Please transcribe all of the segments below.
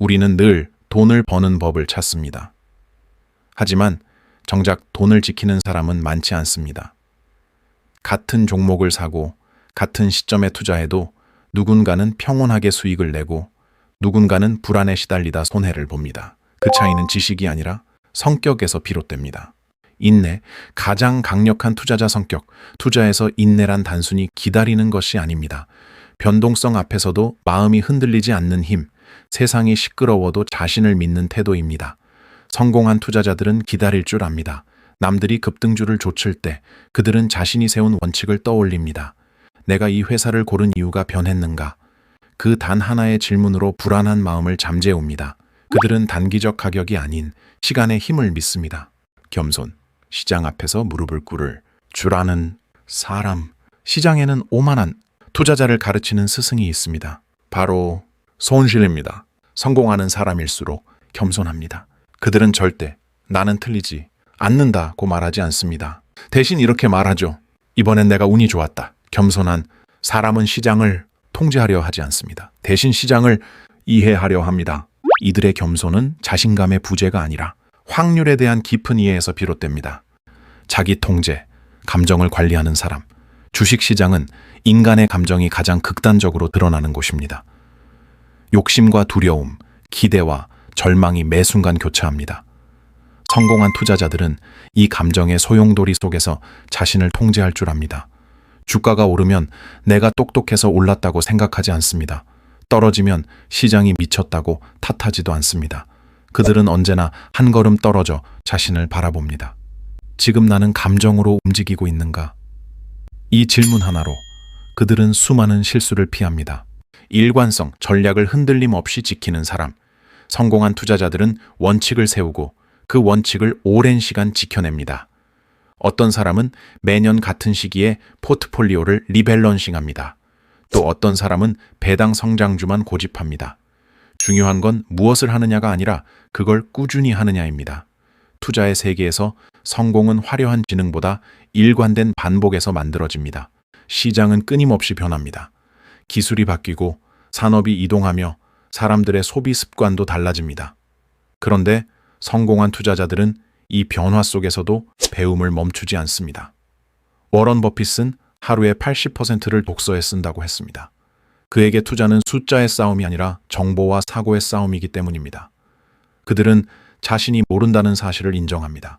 우리는 늘 돈을 버는 법을 찾습니다. 하지만 정작 돈을 지키는 사람은 많지 않습니다. 같은 종목을 사고 같은 시점에 투자해도 누군가는 평온하게 수익을 내고 누군가는 불안에 시달리다 손해를 봅니다. 그 차이는 지식이 아니라 성격에서 비롯됩니다. 인내, 가장 강력한 투자자 성격, 투자에서 인내란 단순히 기다리는 것이 아닙니다. 변동성 앞에서도 마음이 흔들리지 않는 힘, 세상이 시끄러워도 자신을 믿는 태도입니다. 성공한 투자자들은 기다릴 줄 압니다. 남들이 급등주를 좇을 때 그들은 자신이 세운 원칙을 떠올립니다. 내가 이 회사를 고른 이유가 변했는가? 그 단 하나의 질문으로 불안한 마음을 잠재웁니다. 그들은 단기적 가격이 아닌 시간의 힘을 믿습니다. 겸손, 시장 앞에서 무릎을 꿇을 줄 아는 사람. 시장에는 오만한 투자자를 가르치는 스승이 있습니다. 바로 손실입니다. 성공하는 사람일수록 겸손합니다. 그들은 절대 나는 틀리지 않는다고 말하지 않습니다. 대신 이렇게 말하죠. 이번엔 내가 운이 좋았다. 겸손한 사람은 시장을 통제하려 하지 않습니다. 대신 시장을 이해하려 합니다. 이들의 겸손은 자신감의 부재가 아니라 확률에 대한 깊은 이해에서 비롯됩니다. 자기 통제, 감정을 관리하는 사람. 주식 시장은 인간의 감정이 가장 극단적으로 드러나는 곳입니다. 욕심과 두려움, 기대와 절망이 매 순간 교차합니다. 성공한 투자자들은 이 감정의 소용돌이 속에서 자신을 통제할 줄 압니다. 주가가 오르면 내가 똑똑해서 올랐다고 생각하지 않습니다. 떨어지면 시장이 미쳤다고 탓하지도 않습니다. 그들은 언제나 한 걸음 떨어져 자신을 바라봅니다. 지금 나는 감정으로 움직이고 있는가? 이 질문 하나로 그들은 수많은 실수를 피합니다. 일관성, 전략을 흔들림 없이 지키는 사람. 성공한 투자자들은 원칙을 세우고 그 원칙을 오랜 시간 지켜냅니다. 어떤 사람은 매년 같은 시기에 포트폴리오를 리밸런싱합니다. 또 어떤 사람은 배당 성장주만 고집합니다. 중요한 건 무엇을 하느냐가 아니라 그걸 꾸준히 하느냐입니다. 투자의 세계에서 성공은 화려한 지능보다 일관된 반복에서 만들어집니다. 시장은 끊임없이 변합니다. 기술이 바뀌고 산업이 이동하며 사람들의 소비 습관도 달라집니다. 그런데 성공한 투자자들은 이 변화 속에서도 배움을 멈추지 않습니다. 워런 버핏은 하루에 80%를 독서에 쓴다고 했습니다. 그에게 투자는 숫자의 싸움이 아니라 정보와 사고의 싸움이기 때문입니다. 그들은 자신이 모른다는 사실을 인정합니다.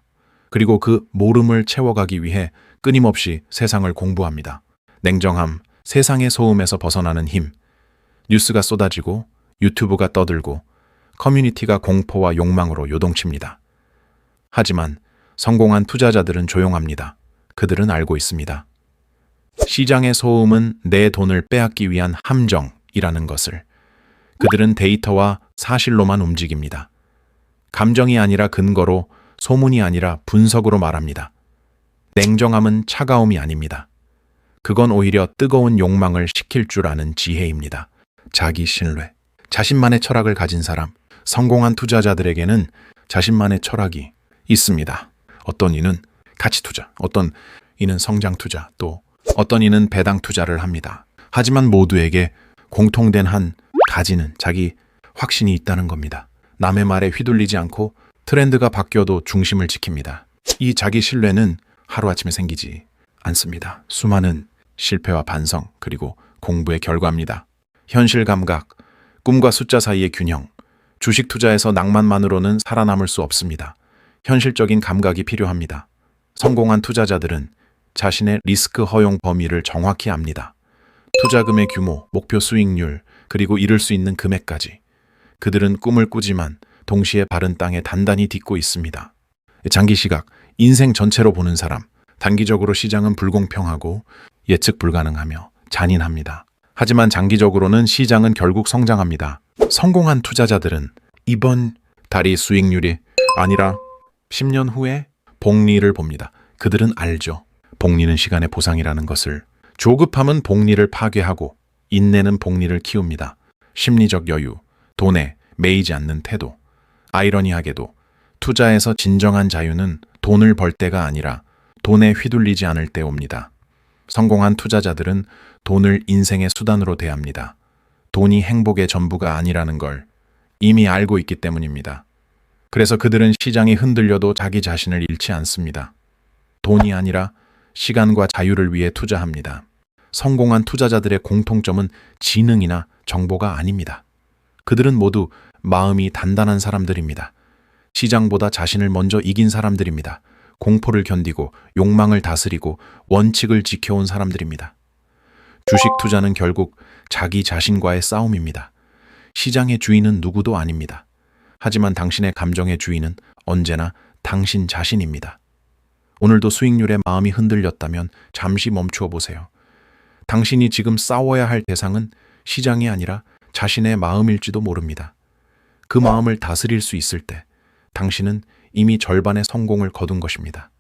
그리고 그 모름을 채워가기 위해 끊임없이 세상을 공부합니다. 냉정함, 세상의 소음에서 벗어나는 힘, 뉴스가 쏟아지고 유튜브가 떠들고 커뮤니티가 공포와 욕망으로 요동칩니다. 하지만 성공한 투자자들은 조용합니다. 그들은 알고 있습니다. 시장의 소음은 내 돈을 빼앗기 위한 함정이라는 것을. 그들은 데이터와 사실로만 움직입니다. 감정이 아니라 근거로, 소문이 아니라 분석으로 말합니다. 냉정함은 차가움이 아닙니다. 그건 오히려 뜨거운 욕망을 식힐 줄 아는 지혜입니다. 자기 신뢰. 자신만의 철학을 가진 사람, 성공한 투자자들에게는 자신만의 철학이 있습니다. 어떤 이는 가치 투자, 어떤 이는 성장 투자, 또 어떤 이는 배당 투자를 합니다. 하지만 모두에게 공통된 한 가지는 자기 확신이 있다는 겁니다. 남의 말에 휘둘리지 않고 트렌드가 바뀌어도 중심을 지킵니다. 이 자기 신뢰는 하루아침에 생기지 않습니다. 수많은 실패와 반성, 그리고 공부의 결과입니다. 현실 감각, 꿈과 숫자 사이의 균형, 주식 투자에서 낭만만으로는 살아남을 수 없습니다. 현실적인 감각이 필요합니다. 성공한 투자자들은 자신의 리스크 허용 범위를 정확히 압니다. 투자금의 규모, 목표 수익률, 그리고 이룰 수 있는 금액까지. 그들은 꿈을 꾸지만 동시에 바른 땅에 단단히 딛고 있습니다. 장기 시각, 인생 전체로 보는 사람, 단기적으로 시장은 불공평하고 예측 불가능하며 잔인합니다. 하지만 장기적으로는 시장은 결국 성장합니다. 성공한 투자자들은 이번 달이 수익률이 아니라 10년 후에 복리를 봅니다. 그들은 알죠. 복리는 시간의 보상이라는 것을. 조급함은 복리를 파괴하고 인내는 복리를 키웁니다. 심리적 여유, 돈에 매이지 않는 태도. 아이러니하게도 투자에서 진정한 자유는 돈을 벌 때가 아니라 돈에 휘둘리지 않을 때 옵니다. 성공한 투자자들은 돈을 인생의 수단으로 대합니다. 돈이 행복의 전부가 아니라는 걸 이미 알고 있기 때문입니다. 그래서 그들은 시장이 흔들려도 자기 자신을 잃지 않습니다. 돈이 아니라 시간과 자유를 위해 투자합니다. 성공한 투자자들의 공통점은 지능이나 정보가 아닙니다. 그들은 모두 마음이 단단한 사람들입니다. 시장보다 자신을 먼저 이긴 사람들입니다. 공포를 견디고 욕망을 다스리고 원칙을 지켜온 사람들입니다. 주식 투자는 결국 자기 자신과의 싸움입니다. 시장의 주인은 누구도 아닙니다. 하지만 당신의 감정의 주인은 언제나 당신 자신입니다. 오늘도 수익률에 마음이 흔들렸다면 잠시 멈추어 보세요. 당신이 지금 싸워야 할 대상은 시장이 아니라 자신의 마음일지도 모릅니다. 그 마음을 다스릴 수 있을 때 당신은 이미 절반의 성공을 거둔 것입니다.